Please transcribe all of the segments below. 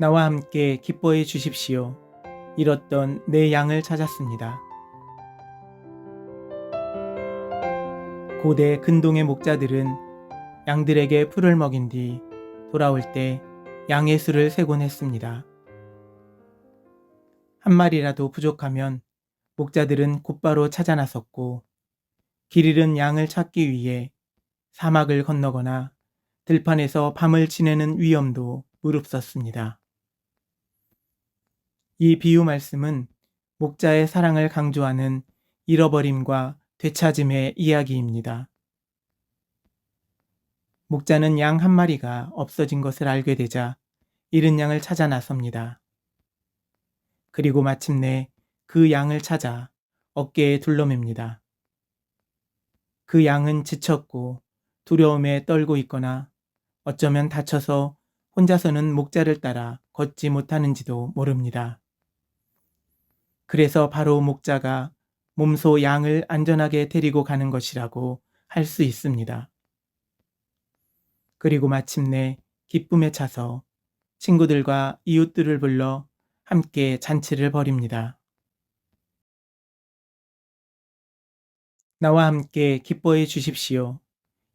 나와 함께 기뻐해 주십시오. 잃었던 내 양을 찾았습니다. 고대 근동의 목자들은 양들에게 풀을 먹인 뒤 돌아올 때 양의 수를 세곤 했습니다. 한 마리라도 부족하면 목자들은 곧바로 찾아 나섰고 길 잃은 양을 찾기 위해 사막을 건너거나 들판에서 밤을 지내는 위험도 무릅썼습니다. 이 비유 말씀은 목자의 사랑을 강조하는 잃어버림과 되찾음의 이야기입니다. 목자는 양 한 마리가 없어진 것을 알게 되자 잃은 양을 찾아 나섭니다. 그리고 마침내 그 양을 찾아 어깨에 둘러맵니다. 그 양은 지쳤고 두려움에 떨고 있거나 어쩌면 다쳐서 혼자서는 목자를 따라 걷지 못하는지도 모릅니다. 그래서 바로 목자가 몸소 양을 안전하게 데리고 가는 것이라고 할 수 있습니다. 그리고 마침내 기쁨에 차서 친구들과 이웃들을 불러 함께 잔치를 벌입니다. 나와 함께 기뻐해 주십시오.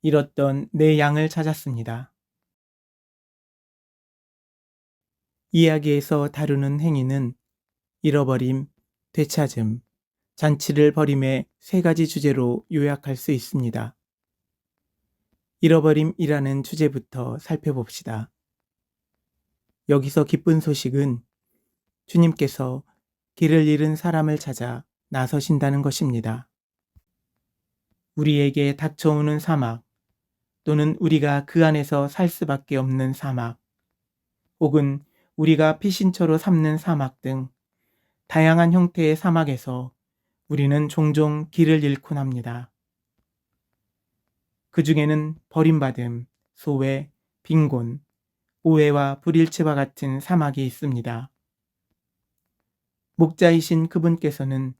잃었던 내 양을 찾았습니다. 이야기에서 다루는 행위는 잃어버림, 되찾음, 잔치를 벌임의 세 가지 주제로 요약할 수 있습니다. 잃어버림이라는 주제부터 살펴봅시다. 여기서 기쁜 소식은 주님께서 길을 잃은 사람을 찾아 나서신다는 것입니다. 우리에게 닥쳐오는 사막, 또는 우리가 그 안에서 살 수밖에 없는 사막, 혹은 우리가 피신처로 삼는 사막 등 다양한 형태의 사막에서 우리는 종종 길을 잃곤 합니다. 그 중에는 버림받음, 소외, 빈곤, 오해와 불일치와 같은 사막이 있습니다. 목자이신 그분께서는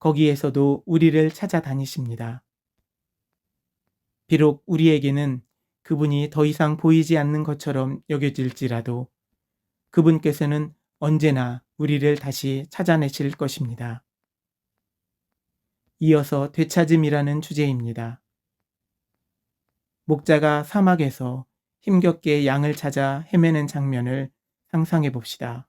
거기에서도 우리를 찾아다니십니다. 비록 우리에게는 그분이 더 이상 보이지 않는 것처럼 여겨질지라도 그분께서는 언제나 우리를 다시 찾아내실 것입니다. 이어서 되찾음이라는 주제입니다. 목자가 사막에서 힘겹게 양을 찾아 헤매는 장면을 상상해 봅시다.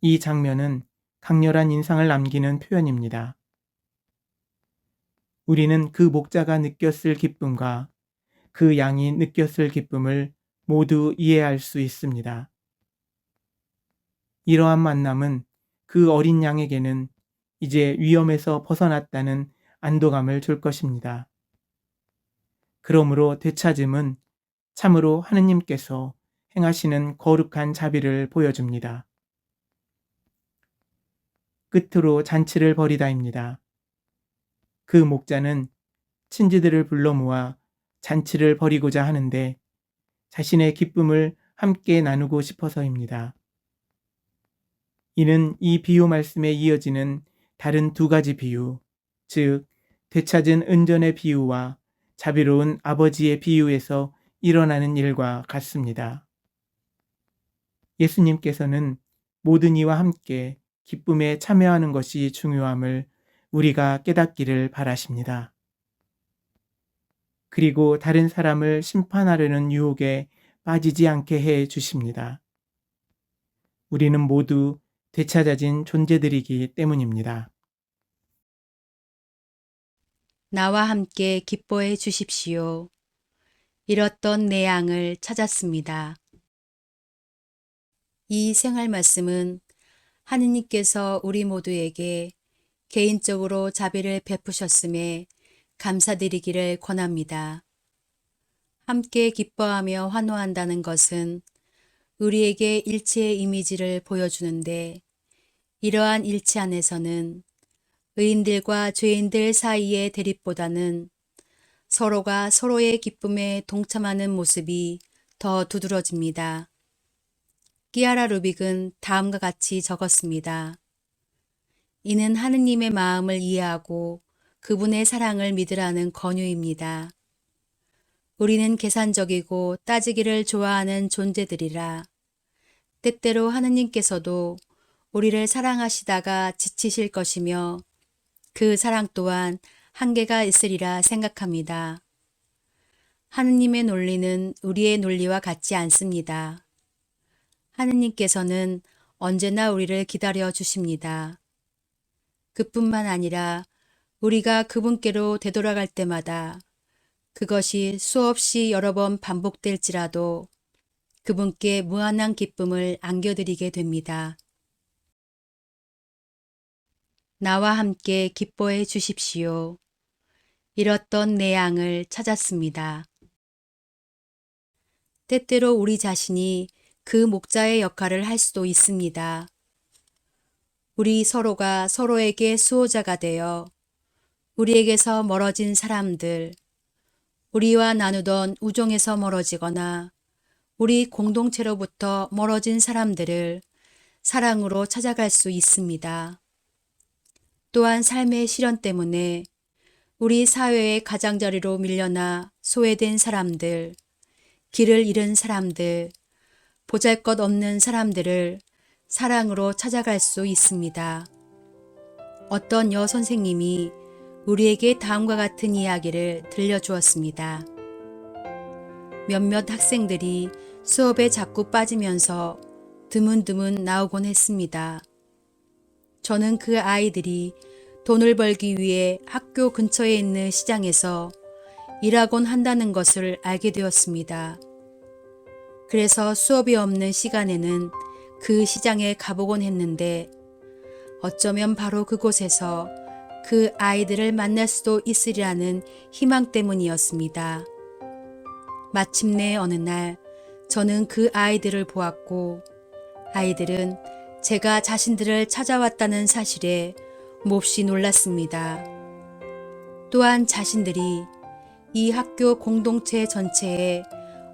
이 장면은 강렬한 인상을 남기는 표현입니다. 우리는 그 목자가 느꼈을 기쁨과 그 양이 느꼈을 기쁨을 모두 이해할 수 있습니다. 이러한 만남은 그 어린 양에게는 이제 위험에서 벗어났다는 안도감을 줄 것입니다. 그러므로 되찾음은 참으로 하느님께서 행하시는 거룩한 자비를 보여줍니다. 끝으로 잔치를 벌이다입니다. 그 목자는 친지들을 불러 모아 잔치를 벌이고자 하는데 자신의 기쁨을 함께 나누고 싶어서입니다. 이는 이 비유 말씀에 이어지는 다른 두 가지 비유, 즉, 되찾은 은전의 비유와 자비로운 아버지의 비유에서 일어나는 일과 같습니다. 예수님께서는 모든 이와 함께 기쁨에 참여하는 것이 중요함을 우리가 깨닫기를 바라십니다. 그리고 다른 사람을 심판하려는 유혹에 빠지지 않게 해 주십니다. 우리는 모두 되찾아진 존재들이기 때문입니다. 나와 함께 기뻐해 주십시오. 잃었던 내 양을 찾았습니다. 이 생활 말씀은 하느님께서 우리 모두에게 개인적으로 자비를 베푸셨음에 감사드리기를 권합니다. 함께 기뻐하며 환호한다는 것은 우리에게 일치의 이미지를 보여주는데 이러한 일치 안에서는 의인들과 죄인들 사이의 대립보다는 서로가 서로의 기쁨에 동참하는 모습이 더 두드러집니다. 끼아라 루빅은 다음과 같이 적었습니다. 이는 하느님의 마음을 이해하고 그분의 사랑을 믿으라는 권유입니다. 우리는 계산적이고 따지기를 좋아하는 존재들이라 때때로 하느님께서도 우리를 사랑하시다가 지치실 것이며 그 사랑 또한 한계가 있으리라 생각합니다. 하느님의 논리는 우리의 논리와 같지 않습니다. 하느님께서는 언제나 우리를 기다려 주십니다. 그뿐만 아니라 우리가 그분께로 되돌아갈 때마다 그것이 수없이 여러 번 반복될지라도 그분께 무한한 기쁨을 안겨드리게 됩니다. 나와 함께 기뻐해 주십시오. 잃었던 내 양을 찾았습니다. 때때로 우리 자신이 그 목자의 역할을 할 수도 있습니다. 우리 서로가 서로에게 수호자가 되어 우리에게서 멀어진 사람들, 우리와 나누던 우정에서 멀어지거나 우리 공동체로부터 멀어진 사람들을 사랑으로 찾아갈 수 있습니다. 또한 삶의 시련 때문에 우리 사회의 가장자리로 밀려나 소외된 사람들, 길을 잃은 사람들, 보잘 것 없는 사람들을 사랑으로 찾아갈 수 있습니다. 어떤 여 선생님이 우리에게 다음과 같은 이야기를 들려주었습니다. 몇몇 학생들이 수업에 자꾸 빠지면서 드문드문 나오곤 했습니다. 저는 그 아이들이 돈을 벌기 위해 학교 근처에 있는 시장에서 일하곤 한다는 것을 알게 되었습니다. 그래서 수업이 없는 시간에는 그 시장에 가보곤 했는데 어쩌면 바로 그곳에서 그 아이들을 만날 수도 있으리라는 희망 때문이었습니다. 마침내 어느 날 저는 그 아이들을 보았고 아이들은 제가 자신들을 찾아왔다는 사실에 몹시 놀랐습니다. 또한 자신들이 이 학교 공동체 전체에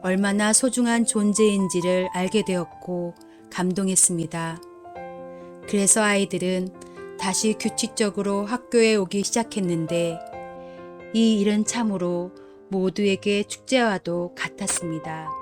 얼마나 소중한 존재인지를 알게 되었고 감동했습니다. 그래서 아이들은 다시 규칙적으로 학교에 오기 시작했는데 이 일은 참으로 모두에게 축제와도 같았습니다.